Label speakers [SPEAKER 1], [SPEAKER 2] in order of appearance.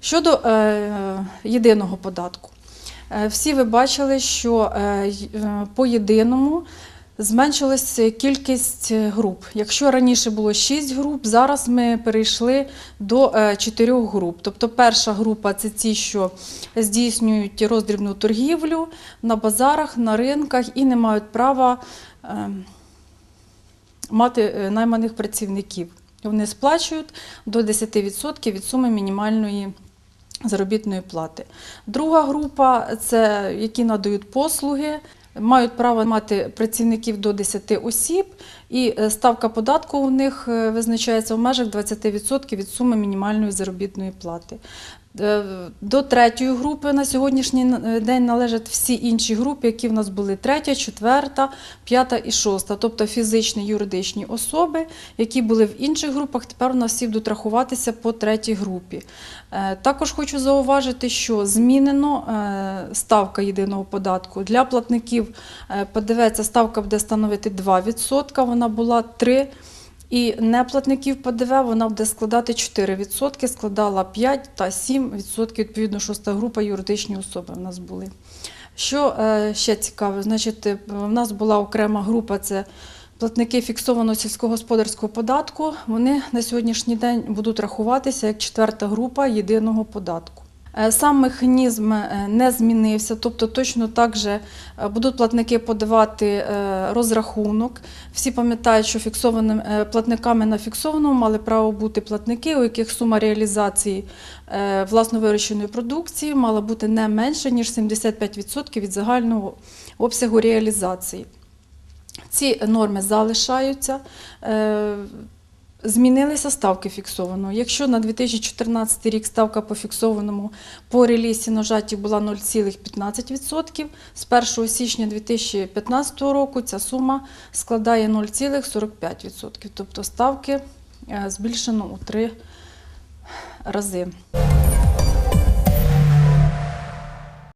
[SPEAKER 1] Щодо е, єдиного податку, Е, всі ви бачили, що е, е, по єдиному зменшилася кількість груп. Якщо раніше було 6 груп, зараз ми перейшли до 4 груп. Тобто перша група це ті, що здійснюють роздрібну торгівлю на базарах, на ринках і не мають права е, мати е, найманих працівників. Вони сплачують до 10% від суми мінімальної заробітної плати. Друга група це які надають послуги, мають право мати працівників до 10 осіб, і е, ставка податку у них е, визначається в межах 20% від суми мінімальної заробітної плати. Е, До третьої групи на сьогоднішній е, день належать всі інші групи, які в нас були третя, четверта, п'ята і шоста, тобто фізичні юридичні особи, які були в інших групах, тепер у нас всі будуть рахуватися по третій групі. Е, Також хочу зауважити, що змінено ставка єдиного податку. Для платників ПДВ ця ставка буде становити 2%, вона була 3%. І неплатників ПДВ вона буде складати 4%, складала 5 та 7%, відповідно, шоста група юридичні особи в нас були. Що е, ще цікаве, значить, е, в нас була окрема група, це платники фіксованого сільськогосподарського податку. Вони на сьогоднішній день будуть рахуватися як четверта група єдиного податку. Е, Сам механізм е, не змінився, тобто точно так же е, будуть платники подавати розрахунок. Всі пам'ятають, що платниками на фіксованому мали право бути платники, у яких сума реалізації е, власно вирощеної продукції мала бути не менше ніж 75% від загального обсягу реалізації. Ці норми залишаються. Змінилися ставки фіксовано. Якщо на 2014 рік ставка по фіксованому по релісі нажаті була 0,15%, з 1 січня 2015 року ця сума складає 0,45%. Тобто ставки е, збільшено у три рази.